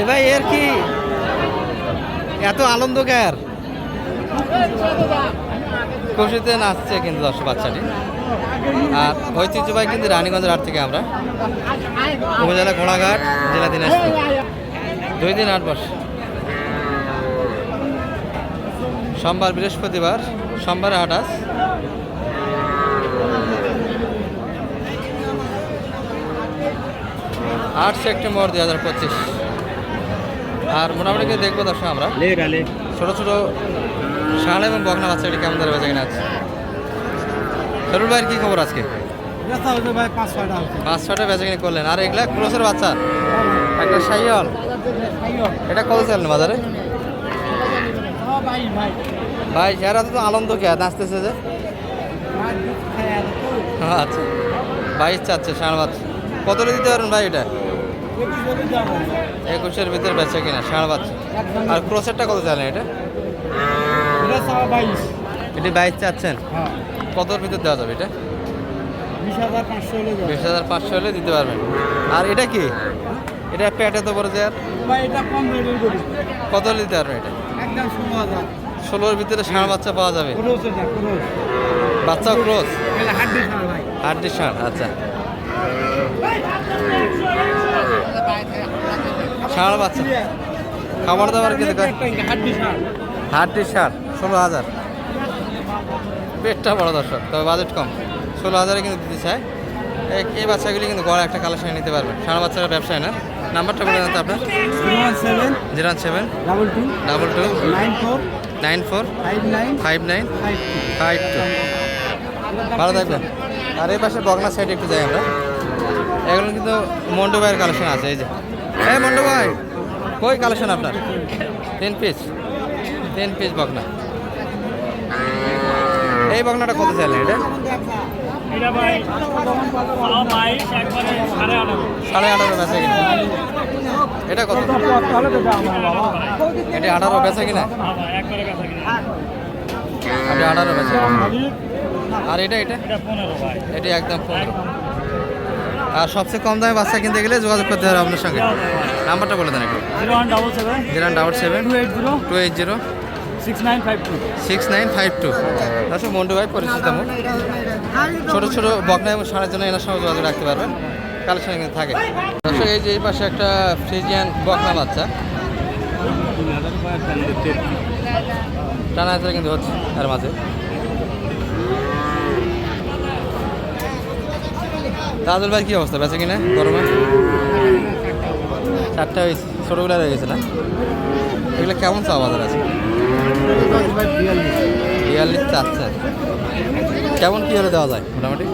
এ ভাই, এর কি এত আনন্দ কার খুশিতে নাচছে কিন্তু দর্শক বাচ্চাটি। আর ঐতিহ্যবাহী কিন্তু রানীগঞ্জের হাট থেকে আমরা। উপজেলা ঘোড়াঘাট, জেলা দিনাজপুর। দুই দিন আট বর্ষ সোমবার বৃহস্পতিবার, সোমবার হাট আট সেপ্টেম্বর দুই হাজার পঁচিশ। আর মোটামুটি কি দেখব দর্শক আমরা। ছোট ছোট শাল এবং বকনা বাচ্চা এটা কেমন ধরে বেঁচে কিনা আছে? সরুল ভাইয়ের কী খবর আজকে? পাঁচ ছটা বেঁচে কিনে করলেন। আর এগুলা ক্রোসের বাচ্চা? একটা সাইয়ল এটা কত চাল বাজারে? ভাই এরা তো আনন্দ কে নাচতেছে যে। আচ্ছা। বাইশ চাচ্ছে সাড়ে বাচ্চা। কত দিতে পারেন ভাই এটা? একুশের ভিতরে বেচা কিনা ষাঁড় বাচ্চা। আর ক্রোসেরটা কত চাইলেন এটা? এটি বাইশ। চাচ্ছেন? হ্যাঁ। কতর ভিতর দেওয়া যাবে এটা? বিশ হাজার পাঁচশো হলে দিতে পারবেন। আর এটা কি? এটা পেটে তো বড় যে আর ভাই এটা কম রেটের করি কত দিতে পারবেন এটা? ষোলোর ভিতরে ষাঁড় বাচ্চা পাওয়া যাবে। বাচ্চা ক্রোস। হাড্ডি ষাঁড় আচ্ছা। ষাঁড় বাচ্চা। খাবার দাবার কিন্তু ছাড় ষাঁড় ষোলো হাজার। পেটটা বড় দর্শক, তবে বাজেট কম। ষোলো হাজারে কিন্তু দিতে চায়। এই- বাচ্চাগুলি কিন্তু গড় একটা কালেকশন নিতে পারবেন। ষাঁড় বাচ্চারা ব্যবসায় না। নাম্বারটা বলে দেন আপনার। Zero seven double two double two nine four nine four five nine five nine five two ভালো থাকবেন। আর এই পাশে বগনা সাইডে একটু যাই আমরা। এগুলো কিন্তু মন্টু ভাইয়ের কালেকশন আছে, এই যে। এই মন্টু ভাই। কই কালেকশন আপনার? তিন পিস তিন পিস বকনা। এই বকনাটা কত চাইলেন এটা? সাড়ে আঠারো বেচা কিনা। এটা কত? হয় এটা আঠারো বেচা কিনা? হ্যাঁ আপনি আঠারো বেচা আর এটা এটা? এটি একদম পনেরো। আর সবচেয়ে কম দামে বাচ্চা কিনতে গেলে যোগাযোগ করতে হবে আপনার সঙ্গে। নাম্বারটা বলে দেন একটু। Zero one double seven zero one double seven two eight zero. Two eight zero six nine five two. Six nine five two. দর্শক মন্টু ভাই পরিচিত মুখ ছোটো ছোটো বকনা এবং সারের জন্য এনার সঙ্গে যোগাযোগ রাখতে পারবেন। কালেকশন কিন্তু থাকে। দর্শক এই যে এই পাশে একটা ফ্রিজিয়ান বকনা বাচ্চা। টানা কিন্তু হচ্ছে তার মাঝে। তাজুল ভাই কি অবস্থা? বেঁচে কিনা? গরমে? চারটা হয়েছে। ছোটোগুলো হয়ে গেছে না? এগুলো কেমন চাওয়া বাজার আছে? বিয়াল্লিশ চাচ্ছে কেমন কী হলে দেওয়া যায়? মোটামুটি?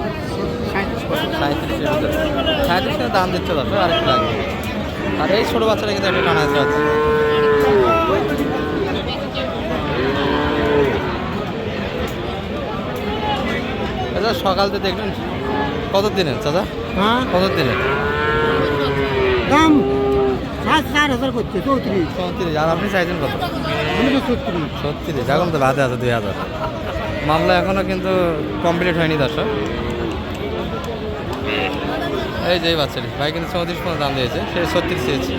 সাঁত্রিশের ভিতরে। সাঁত্রিশের দাম দিচ্ছে দশ আর একটু লাগবে আর এই ছোটো বাচ্চাটা কিন্তু একটা টানা আছে। আচ্ছা সকাল তো দেখলেন কত দিনের চাচা? হ্যাঁ? কত দিনের দাম চার হাজার করছে চৌত্রিশ। চৌত্রিশ আর আপনি চাইছেন কত? আমি তো ছত্রিশ। ছত্রিশ এখন তো বাদে আছে দুই হাজার। মামলা এখনও কিন্তু কমপ্লিট হয়নি দর্শক। এই যে এই বাচ্চাটি ভাই কিন্তু চৌত্রিশ পনেরো দাম দিয়েছে সে ছত্রিশ চেয়েছে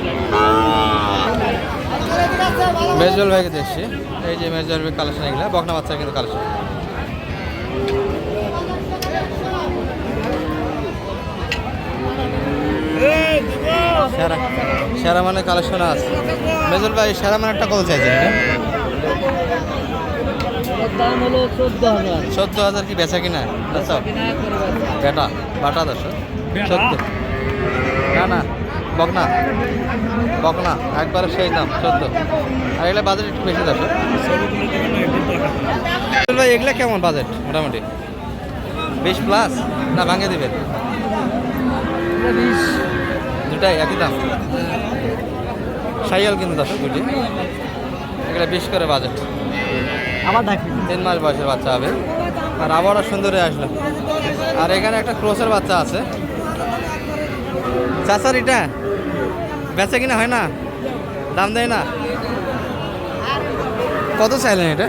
মেজল ভাইকে দেখছি এই যে মেজল ভাই কালেকশন এগুলো বকনা বাচ্চার কিন্তু কালেকশন সেরা সেরা মানে কালেকশন আছে। মেজল ভাই সেরা মানেরটা কত চাইছেন চোদ্দ হাজার। কি বেচা কিনা? বেটা বাটা দশ চোদ্দ। না না বকনা। বকনা একবারে সেই দাম চোদ্দ। আর এগুলো বাজেট একটু বেশি দশ ভাই এগুলো কেমন বাজেট? মোটামুটি। বিশ প্লাস না ভাঙে দিবেন। দুটাই একই দাম। সাইয়াল কিন্তু দশ দুটি এগুলো বিশ করে বাজেট। আবার দেখি। তিন মাস বয়সের বাচ্চা হবে। আর আবারও সুন্দরী আসলো। আর এখানে একটা ক্রোসের বাচ্চা আছে। চাচার এটা বেচা কিনা হয় না? দাম দেয় না? কত চাইলেন এটা?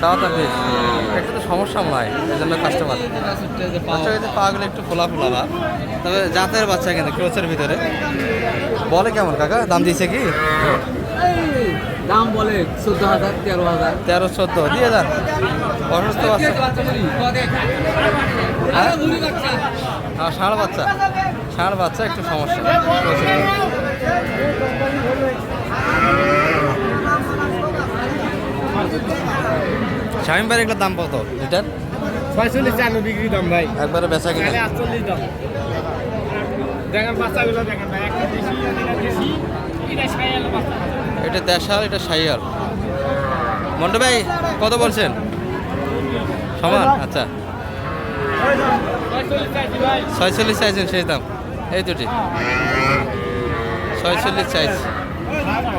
চাওয়াটা বেশ। একটু তো সমস্যা হয় এই জন্য কাস্টমার বাচ্চা পাগুলো একটু ফোলা ফোলা ভাব তবে জাতের বাচ্চা কিন্তু ক্রোচের ভিতরে। বলে কেমন কাকা? দাম দিয়েছে কি? দাম বলে চোদ্দ হাজার তেরো হাজার। তেরো চোদ্দ। দিয়ে যান অসুস্থ বাচ্চা। হ্যাঁ? হ্যাঁ, ষাঁড় বাচ্চা। ষাঁড় বাচ্চা একটু সমস্যা। শামিম ভাই এগুলোর দাম কত? লিটার? ছয়চল্লিশ চানো বিক্রি দাম ভাই। একবারে বেচা কিনা? আটচল্লিশ দাম। দেখেন বাচ্চাগুলো দেখেন ভাই একটা দেশি এটা দেশি এটা সায়াল বাচ্চা। এটা দেশাল এটা সাইয়াল মন্টু ভাই কত বলছেন? সমান? আচ্ছা। ছয়চল্লিশ চাইছেন সেই দাম। এই দুটি। ছয়চল্লিশ চাইছি।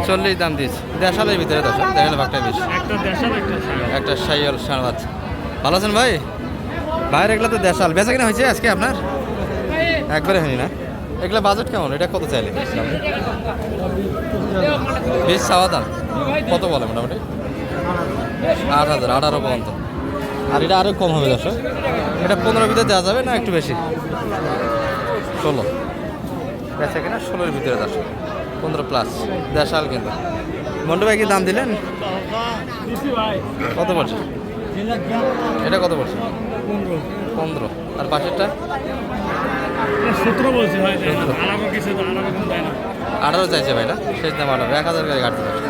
চল্লিশ দাম দিয়েছি। দেশালের ভিতরে দশ দেখালে ভাগটা বেশি। একটা সাইয়াল ষাঁড় বাচ্চা। ভালো আছেন ভাই? বাইরে এগুলো তো দেশাল। বেচা কিনা হয়েছে আজকে আপনার? একবারে হয়নি না? এগুলো বাজেট কেমন? এটা কত চাইলে? বেশ চাওয়া দাম। কত বলে মোটামুটি? আট হাজার আঠারো পর্যন্ত। আর এটা আরও কম হবে দর্শক। এটা পনেরো ভিতরে দেওয়া যাবে না একটু বেশি? ষোলো। বেচা কিনা ষোলোর ভিতরে দর্শক। পনেরো প্লাস দেশাল কিন্তু। মন্টু ভাই কি দাম দিলেন? কত পড়ছে এটা কত পড়ছে পনেরো। আর পাশেরটা? সতেরো বলছি আঠারো চাইছে ভাই না? শেষ দাম আঠারো। এক হাজার করে কাটতে পারছে।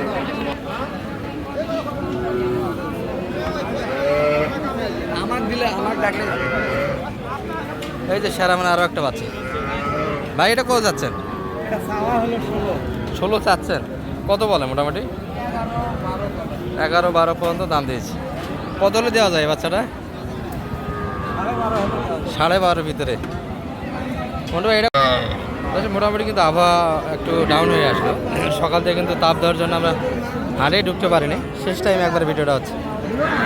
আমার দিলে আমার ডাকলে এই যে সেরা মানে আরও একটা বাচ্চা। ভাই এটা কত যাচ্ছেন? ষোলো। চাচ্ছেন? কত বলে মোটামুটি? এগারো বারো পর্যন্ত দাম দিয়েছি। কত হলে দেওয়া যায় বাচ্চাটা? সাড়ে বারোর ভিতরে। মোটামুটি এটা আচ্ছা, মোটামুটি কিন্তু আবহাওয়া একটু ডাউন হয়ে আসলো। সকাল থেকে কিন্তু তাপ দেওয়ার জন্য আমরা হাড়ে ঢুকতে পারিনি। শেষ টাইমে একবার ভিডিওটা হচ্ছে।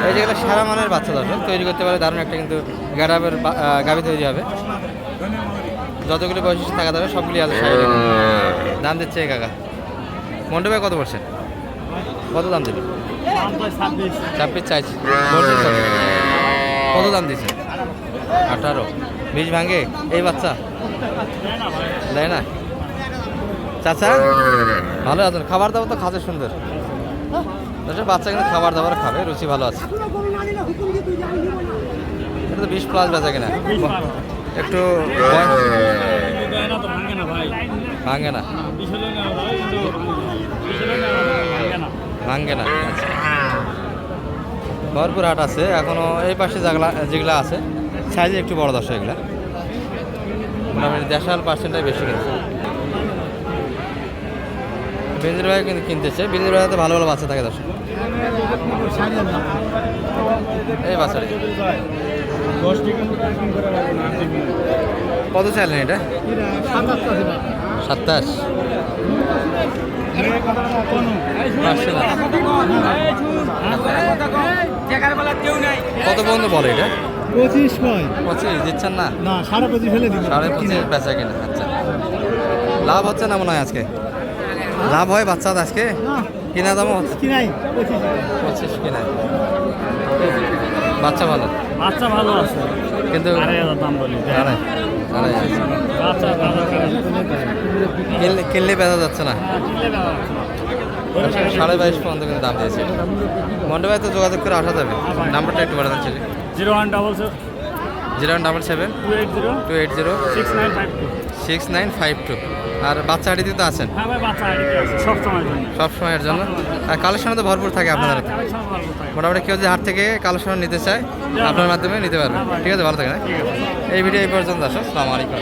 এই যেগুলো সারা মানের বাচ্চা দর্শক তৈরি করতে পারে দারুণ একটা কিন্তু গ্যারাবের গাভি তৈরি হবে। যতগুলি বৈশিষ্ট্য থাকা যাবে সবগুলি আছে সাইডে দাম দিচ্ছে এই কাকা। মন্ডপে কত পড়ছেন কত দাম দিল ছাব্বিশ চাইছি। কত? দাম দিচ্ছে আঠারো। বীজ ভাঙে? এই বাচ্চা? দেয় না? চাচা? ভালো আছেন? খাবার দাবার তো খাতে সুন্দর। আচ্ছা বাচ্চা কিন্তু খাবার দাবার খাবে রুচি ভালো আছে। এটা তো বিশ প্লাস বেচা কিনা? একটু ভাঙে না। ভাঙে না। ভরপুর হাট আছে, এখনও এই পাশে যেগুলা যেগুলো আছে, সাইজে একটু বড় দশ এগুলা। মোটামুটি দেশাল পার্সেন্টটাই বেশি কিনছে বেঞ্জির ভাই কিন্তু কিনতেছে বেঞ্জির ভাই ভালো ভালো বাচ্চা থাকে দর্শক। এই বাচ্চাটা। কত চাইলেন এটা? সাতাশ। কত পর্যন্ত বলে এটা? পঁচিশ কয় পঁচিশ দিচ্ছেন না? না সাড়ে পঁচিশ ফেলে দিন সাড়ে পঁচিশ বেচা কিনা আচ্ছা। লাভ হচ্ছে না মনে হয় আজকে? লাভ হয় বাচ্চা আজকে? কিনা দামও হচ্ছে? কি পঁচিশ। পঁচিশ কিনা বাচ্চা ভালো? বাচ্চা ভালো আছে। কিন্তু আড়াই হাজার দাম বলি আড়াই আড়াই বাচ্চা ভালো কিনলে কিনলে বেচা যাচ্ছে না। সাড়ে বাইশ পর্যন্ত কিন্তু দাম দিয়েছে। মন্ডে তো যোগাযোগ করে আসা যাবে। নাম্বারটা একটু দিন ছিল zero one double seven. Zero double seven. Two eight zero. Two eight zero. Six nine five two. Six nine five two. আর বাচ্চা হাটিতে তো আছেন? হ্যাঁ ভাই বাচ্চা আছে সব সময় জন্য। সব সময়ের জন্য? আর কালেকশন তো ভরপুর থাকে আপনাদের? হ্যাঁ, কালেকশন ভালো থাকে। মোটামুটি কেউ যদি হাট থেকে কালেকশন নিতে চায় আপনার মাধ্যমে নিতে পারবে। ঠিক আছে ভালো থাকে না ঠিক আছে। এই ভিডিও এই পর্যন্ত আসো সালামালাইকুম